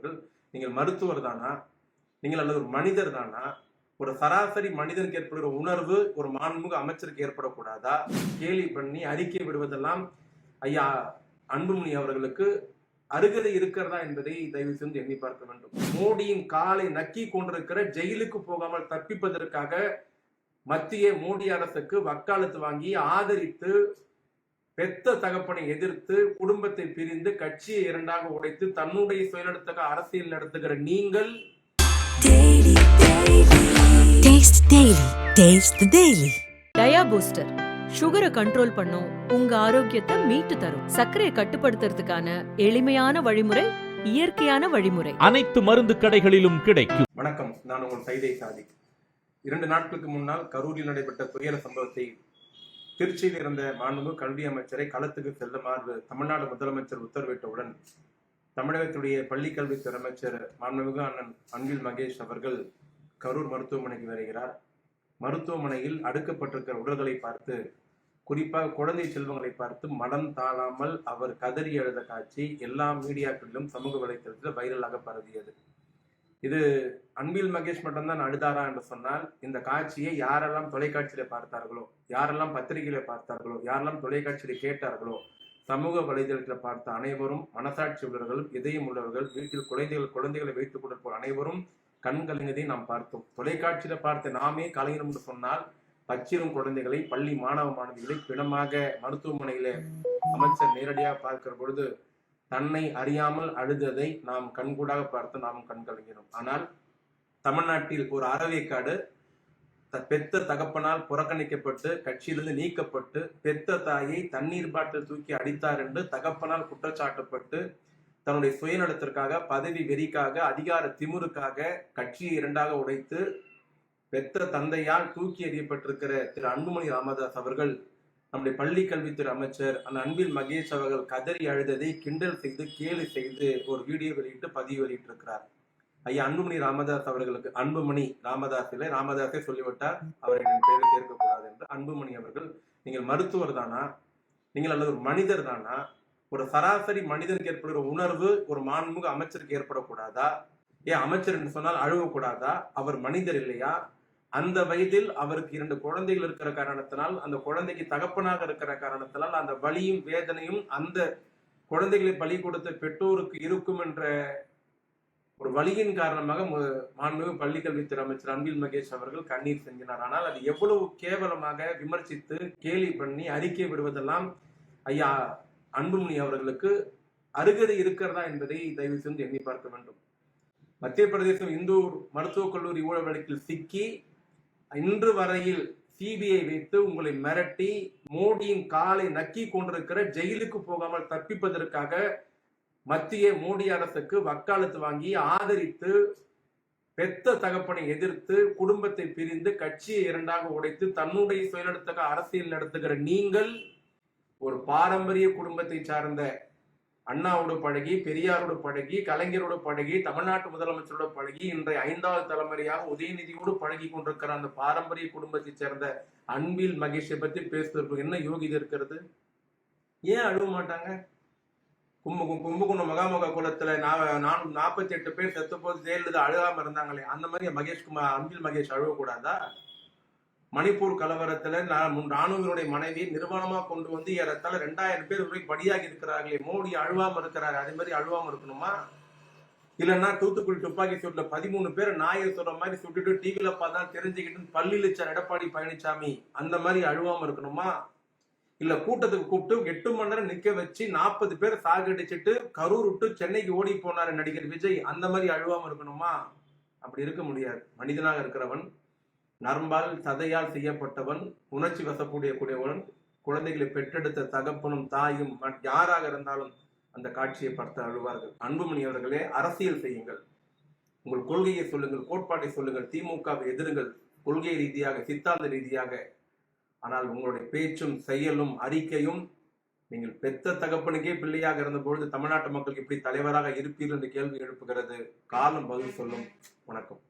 அவர்கள் நீங்கள் மருத்துவர் தானா? நீங்கள் அல்லது ஒரு மனிதர் தானா? ஒரு சராசரி மனிதனுக்கு ஏற்படுகிற உணர்வு ஒரு மாண்புமிகு அமைச்சருக்கு ஏற்படக்கூடாதா? கேலி பண்ணி அறிக்கை விடுவதெல்லாம் ஐயா அன்புமணி அவர்களுக்கு அருகதை இருக்கிறதா என்பதை தயவு செய்து எண்ணி பார்க்க வேண்டும். மோடியின் காலை நக்கி கொண்டிருக்கிற ஜெயிலுக்கு போகாமல் தப்பிப்பதற்காக மத்திய மோடி அரசுக்கு வக்காலத்து வாங்கி ஆதரித்து பெத்த தகப்பனை எதிர்த்து குடும்பத்தை பிரிந்து கட்சியை இரண்டாக உடைத்து தன்னுடைய சுயநலத்துக்கு அரசியல் நடத்துகிற நீங்கள். டயா பூஸ்டர் சுகரை கண்ட்ரோல் பண்ணும் உங்க ஆரோக்கியத்தை மீட்டு தரும். சர்க்கரையை கட்டுப்படுத்துறதுக்கான எளிமையான வழிமுறை இயற்கையான வழிமுறை. அனைத்து மருந்து கடைகளிலும் கிடைக்கும். வணக்கம் நான் உங்கள் சைதை சாதிக். இரண்டு நாட்களுக்கு முன்னால் கரூரில் நடைபெற்ற துயர சம்பவத்தை திருச்சியில் இருந்த மாண்புமிகு கல்வி அமைச்சரை களத்துக்கு செல்லுமாறு தமிழ்நாடு முதலமைச்சர் உத்தரவிட்டவுடன் தமிழகத்துடைய பள்ளி கல்வித்துறை அமைச்சர் மாண்புமிகு அண்ணன் அன்பில் மகேஷ் அவர்கள் கரூர் மருத்துவமனைக்கு வருகிறார். மருத்துவமனையில் அடுக்கப்பட்டிருக்கிற உடல்களை பார்த்து குறிப்பாக குழந்தை செல்வங்களை பார்த்து மனம் தாழாமல் அவர் கதறி எழுத காட்சி எல்லா மீடியாக்களிலும் சமூக வலைத்தளத்தில் வைரலாக பரவியது. இது அன்பில் மகேஷ் மட்டும்தான் அழுதாரா என்று சொன்னால் இந்த காட்சியை யாரெல்லாம் தொலைக்காட்சியில பார்த்தார்களோ யாரெல்லாம் பத்திரிகையில பார்த்தார்களோ யாரெல்லாம் தொலைக்காட்சியில கேட்டார்களோ சமூக வலைதளத்தில் பார்த்த அனைவரும் மனசாட்சி உள்ளவர்கள் இதயம் உள்ளவர்கள் வீட்டில் குழந்தைகள் குழந்தைகளை வைத்துக் கொண்டிருப்போர் அனைவரும் கண் நாம் பார்த்தோம். தொலைக்காட்சியில பார்த்த நாமே கலைஞர் என்று சொன்னால் பச்சிரும் குழந்தைகளை பள்ளி மாணவ மாணவிகளை பிணமாக மருத்துவமனையில அமைச்சர் நேரடியாக பார்க்கிற பொழுது தன்னை அறியாமல் அழுததை நாம் கண்கூடாக பார்த்து நாம் கண்கலங்கினோம். ஆனால் தமிழ்நாட்டில் ஒரு அறவேக்காடு த- பெத்த தகப்பனால் புறக்கணிக்கப்பட்டு கட்சியிலிருந்து நீக்கப்பட்டு பெத்த தாயை தண்ணீர் பாட்டில் தூக்கி அடித்தார் என்று தகப்பனால் குற்றச்சாட்டப்பட்டு தன்னுடைய சுயநலத்திற்காக பதவி வெறிக்காக அதிகார திமுருக்காக கட்சியை இரண்டாக உடைத்து பெத்த தந்தையால் தூக்கி எறியப்பட்டிருக்கிற திரு அன்புமணி ராமதாஸ் அவர்கள் நம்முடைய பள்ளி கல்வித்துறை அமைச்சர் அந்த அன்பில் மகேஷ் அவர்கள் கதறி அழுததை கிண்டல் செய்து கேலி செய்து ஒரு வீடியோ வெளியிட்டு பதிவு வெளியிட்டிருக்கிறார். ஐயா அன்புமணி ராமதாஸ் அவர்களுக்கு அன்புமணி ராமதாஸ் இல்லை ராமதாஸே சொல்லிவிட்டார் அவர் என் பெயரை சேர்க்கக்கூடாது என்று அன்புமணி அவர்கள் நீங்கள் மருத்துவர் தானா? நீங்கள் அல்லது ஒரு மனிதர் தானா? ஒரு சராசரி மனிதனுக்கு ஏற்படுகிற உணர்வு ஒரு மாண்புமிகு அமைச்சருக்கு ஏற்படக்கூடாதா? ஏன் அமைச்சர் என்று சொன்னால் அழுவக்கூடாதா? அவர் மனிதர் இல்லையா? அந்த வயதில் அவருக்கு இரண்டு குழந்தைகள் இருக்கிற காரணத்தினால் அந்த குழந்தைக்கு தகப்பனாக இருக்கிற காரணத்தினால் அந்த வலியும் வேதனையும் அந்த குழந்தைகளை பலி கொடுத்த பெற்றோருக்கு இருக்கும் என்ற ஒரு வலியின் காரணமாக மு- மாண்புமிகு பள்ளிக்கல்வித்துறை அமைச்சர் அன்பில் மகேஷ் அவர்கள் கண்ணீர் செஞ்சினார். ஆனால் அது எவ்வளவு கேவலமாக விமர்சித்து கேலி பண்ணி அறிக்கை விடுவதெல்லாம் ஐயா அன்புமணி அவர்களுக்கு அருகதை இருக்கிறதா என்பதை தயவு செய்து எண்ணி பார்க்க வேண்டும். மத்திய பிரதேசம் இந்தூர் மருத்துவக் கல்லூரி ஊழல் வழக்கில் சிக்கி இன்று வரையில் சிபிஐ வைத்து உங்களை மிரட்டி மோடியின் காலை நக்கி கொண்டிருக்கிற ஜெயிலுக்கு போகாமல் தப்பிப்பதற்காக மத்திய மோடி அரசுக்கு வக்காலத்து வாங்கி ஆதரித்து பெத்த தகப்பனை எதிர்த்து குடும்பத்தை பிரிந்து கட்சியை இரண்டாக உடைத்து தன்னுடைய சுயநலத்துக்கு அரசியல் நடத்துகிற நீங்கள் ஒரு பாரம்பரிய குடும்பத்தை சார்ந்த அண்ணாவோடு பழகி பெரியாரோடு பழகி கலைஞரோடு பழகி தமிழ்நாட்டு முதலமைச்சரோடு பழகி இன்றைய ஐந்தாவது தலைமுறையாக உதயநிதியோடு பழகி கொண்டிருக்கிற அந்த பாரம்பரிய குடும்பத்தை சேர்ந்த அன்பில் மகேஷை பத்தி பேசுறதுக்கு என்ன யோகிதை இருக்கிறது? ஏன் அழுவ மாட்டாங்க? கும்ப கும்பகுணம் மகாமக குலத்துல நான் நாற்பத்தி எட்டு பேர் செத்த போது ஜெயலலிதா அழுகாம இருந்தாங்களே அந்த மாதிரி மகேஷ் குமார் அன்பில் மகேஷ் அழுவக்கூடாதா? மணிப்பூர் கலவரத்துல நான் முன் ராணுவனுடைய மனைவி நிர்வாணமா கொண்டு வந்து ஏறத்தால ரெண்டாயிரம் பேர் வரை பலியாகி இருக்கிறார்களே. மோடி அழுவாம இருக்கிறாரு. அதே மாதிரி அழுவாம இருக்கணுமா? இல்லைன்னா தூத்துக்குடி துப்பாக்கி சூட்டுல பதிமூணு பேர் நாயை சொல்ற மாதிரி சுட்டுட்டு டிவில பார்த்தா தெரிஞ்சுக்கிட்டு பள்ளியில எடப்பாடி பழனிசாமி அந்த மாதிரி அழுவாம இருக்கணுமா? இல்ல கூட்டத்துக்கு கூப்பிட்டு எட்டு மணி நேரம் நிக்க வச்சு நாற்பது பேர் சாகடிச்சிட்டு கரூர் விட்டு சென்னைக்கு ஓடி போனாரு நடிகர் விஜய். அந்த மாதிரி அழுவாம இருக்கணுமா? அப்படி இருக்க முடியாது. மனிதனாக இருக்கிறவன் நரம்பால் சதையால் செய்யப்பட்டவன் உணர்ச்சி வசக்கூடிய கூடியவன் குழந்தைகளை பெற்றெடுத்த தகப்பனும் தாயும் யாராக இருந்தாலும் அந்த காட்சியை பார்த்து அழுவார்கள். அன்புமணி அவர்களே அரசியல் செய்யுங்கள். உங்கள் கொள்கையை சொல்லுங்கள் கோட்பாட்டை சொல்லுங்கள் திமுகவை எதிருங்கள். கொள்கை ரீதியாக சித்தாந்த ரீதியாக. ஆனால் உங்களுடைய பேச்சும் செயலும் அறிக்கையும் நீங்கள் பெத்த தகப்பனுக்கே பிள்ளையாக இருந்தபொழுது தமிழ்நாட்டு மக்களுக்கு இப்படி தலைவராக இருப்பீர்கள் என்று கேள்வி எழுப்புகிறது. காலம் பதில் சொல்லும் வணக்கம்.